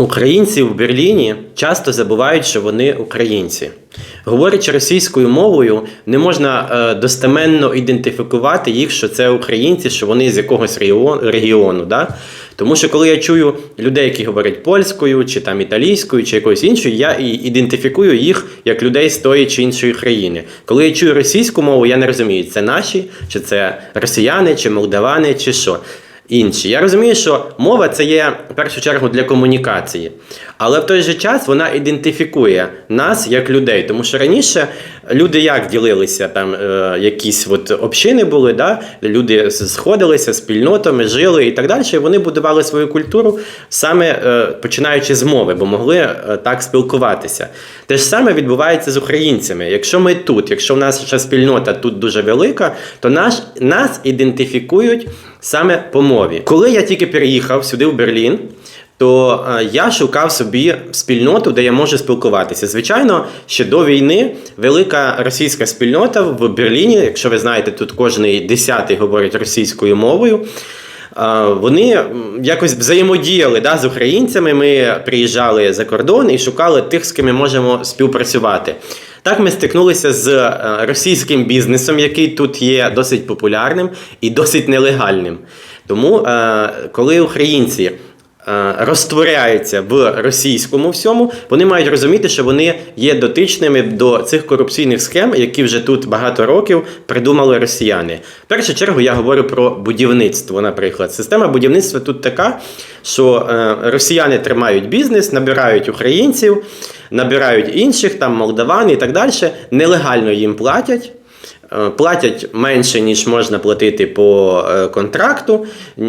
Українці в Берліні часто забувають, що вони українці. Говорячи російською мовою, не можна е, достеменно ідентифікувати їх, що це українці, що вони з якогось регіону. да? Тому що коли я чую людей, які говорять польською, чи там італійською, чи якоюсь іншою, я і ідентифікую їх як людей з тої чи іншої країни. Коли я чую російську мову, я не розумію, це наші, чи це росіяни, чи молдавани, чи що інші. Я розумію, що мова це є в першу чергу для комунікації, але в той же час вона ідентифікує нас як людей. Тому що раніше люди як ділилися, там е, якісь от общини були, да? люди сходилися спільнотами, жили і так далі. Вони будували свою культуру саме е, починаючи з мови, бо могли е, так спілкуватися. Те ж саме відбувається з українцями. Якщо ми тут, якщо в нас ще спільнота тут дуже велика, то наш, нас ідентифікують саме по мові. Коли я тільки переїхав сюди в Берлін. То е, я шукав собі спільноту, де я можу спілкуватися. Звичайно, ще до війни велика російська спільнота в Берліні. Якщо ви знаєте, тут кожний десятий говорить російською мовою. Е, Вони якось взаємодіяли да, з українцями. Ми приїжджали за кордон і шукали тих, з ким ми можемо співпрацювати. Так ми стикнулися з е, російським бізнесом, який тут є досить популярним і досить нелегальним. Тому, коли українці розтворяються в російському всьому, вони мають розуміти, що вони є дотичними до цих корупційних схем, які вже тут багато років придумали росіяни. В першу чергу я говорю про будівництво. Наприклад, система будівництва тут така, що е, росіяни тримають бізнес, набирають українців, набирають інших, там молдаван і так далі, нелегально їм платять. Е, Платять менше, ніж можна платити по е, контракту,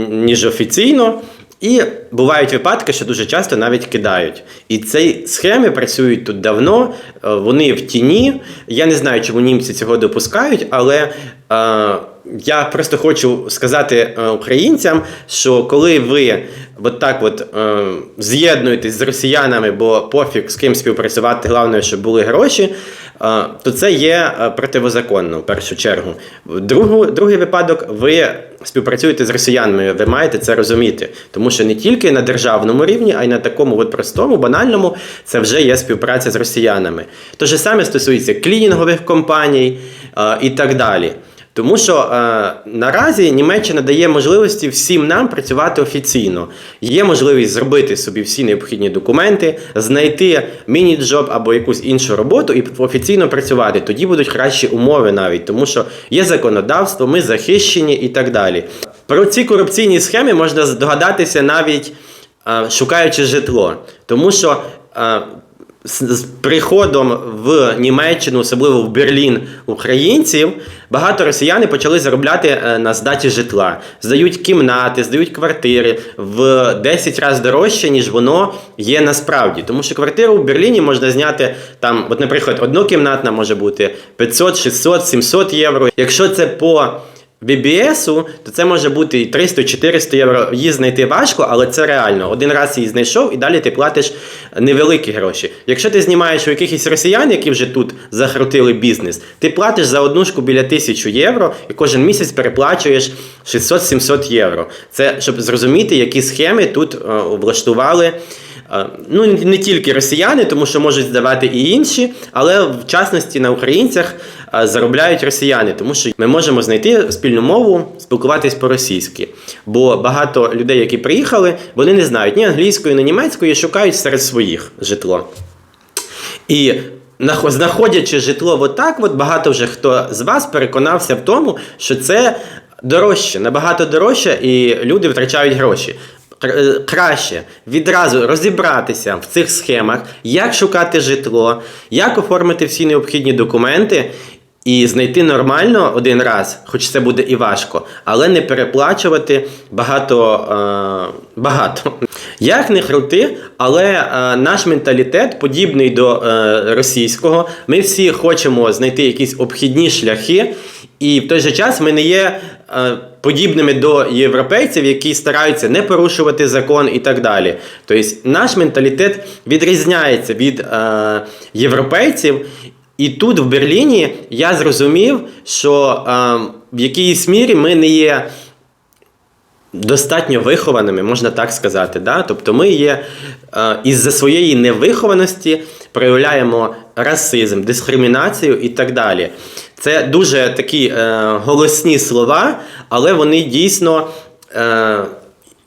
ніж офіційно. І бувають випадки, що дуже часто навіть кидають. І ці схеми працюють тут давно, е, вони в тіні. Я не знаю, чому німці цього допускають, але е, я просто хочу сказати е, українцям, що коли ви от так от е, з'єднуєтесь з росіянами, бо пофіг з ким співпрацювати, головне, щоб були гроші, то це є е, противозаконно в першу чергу. Другу, другий випадок, ви співпрацюєте з росіянами, ви маєте це розуміти. Тому що не тільки на державному рівні, а й на такому от простому, банальному, це вже є співпраця з росіянами. То ж саме стосується клінінгових компаній і так далі. Тому що е, наразі Німеччина дає можливості всім нам працювати офіційно. Є можливість зробити собі всі необхідні документи, знайти міні-джоб або якусь іншу роботу і офіційно працювати. Тоді будуть кращі умови навіть, тому що є законодавство, ми захищені і так далі. Про ці корупційні схеми можна здогадатися навіть е, шукаючи житло, тому що. е, з приходом в Німеччину, особливо в Берлін, українців, багато росіяни почали заробляти е, на здаті житла. Здають кімнати, здають квартири в 10 разів дорожче, ніж воно є насправді. Тому що квартиру в Берліні можна зняти там, от, наприклад, однокімнатна може бути 500, 600, 700 євро. Якщо це по BBS, то це може бути і 300-400 євро. Її знайти важко, але це реально. Один раз її знайшов, і далі ти платиш невеликі гроші. Якщо ти знімаєш у якихось росіян, які вже тут захрутили бізнес, ти платиш за однушку біля 1000 євро і кожен місяць переплачуєш 600-700 євро. Це щоб зрозуміти, які схеми тут е, влаштували. Е, Ну, не тільки росіяни, тому що можуть здавати і інші, але в частності на українцях е, заробляють росіяни, тому що ми можемо знайти спільну мову, спілкуватись по-російськи. Бо багато людей, які приїхали, вони не знають ні англійської, ні німецької, шукають серед своїх житло. І знаходячи житло отак, от багато вже хто з вас переконався в тому, що це дорожче, набагато дорожче, і люди втрачають гроші. Е, Краще відразу розібратися в цих схемах, як шукати житло, як оформити всі необхідні документи і знайти нормально один раз, хоч це буде і важко, але не переплачувати багато. Е, багато. Як не крути, але е, наш менталітет подібний до е, російського. Ми всі хочемо знайти якісь обхідні шляхи, і в той же час ми не є подібними до європейців, які стараються не порушувати закон і так далі. Тобто наш менталітет відрізняється від е, європейців. І тут, в Берліні, я зрозумів, що е, в якійсь мірі ми не є достатньо вихованими, можна так сказати. Да? Тобто ми є е, із-за своєї невихованості проявляємо расизм, дискримінацію і так далі. Це дуже такі е, голосні слова, але вони дійсно. Е,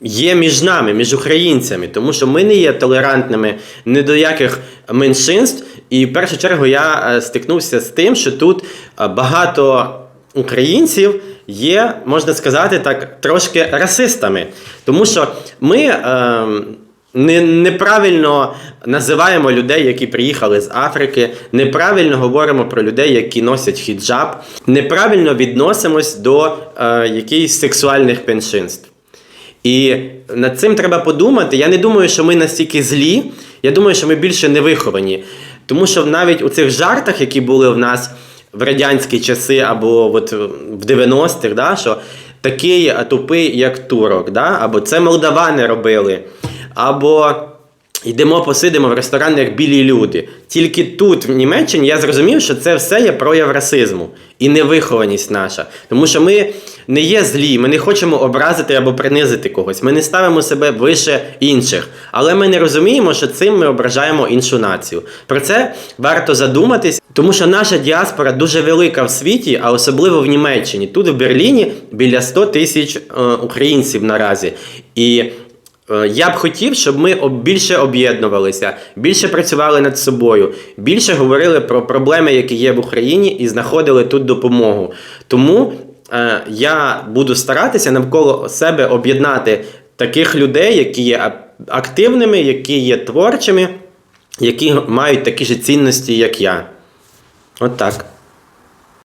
Є між нами, між українцями, тому що ми не є толерантними ні до яких меншинств. І в першу чергу я е, стикнувся з тим, що тут е, багато українців є, можна сказати так, трошки расистами. Тому що ми е, не, неправильно називаємо людей, які приїхали з Африки, неправильно говоримо про людей, які носять хіджаб, неправильно відносимось до е, якихось сексуальних меншинств. І над цим треба подумати. Я не думаю, що ми настільки злі. Я думаю, що ми більше не виховані. Тому що навіть у цих жартах, які були в нас в радянські часи або от в 90-х, да, що такий тупий, як турок, да, або це молдавани робили, або йдемо посидимо в ресторан, як білі люди. Тільки тут, в Німеччині, я зрозумів, що це все є прояв расизму і невихованість наша. Тому що ми не є злі, ми не хочемо образити або принизити когось. Ми не ставимо себе вище інших. Але ми не розуміємо, що цим ми ображаємо іншу націю. Про це варто задуматись, тому що наша діаспора дуже велика в світі, а особливо в Німеччині. Тут в Берліні біля 100 тисяч е, українців наразі. І Я б хотів, щоб ми більше об'єднувалися, більше працювали над собою, більше говорили про проблеми, які є в Україні, і знаходили тут допомогу. Тому е, я буду старатися навколо себе об'єднати таких людей, які є активними, які є творчими, які мають такі ж цінності, як я. От так.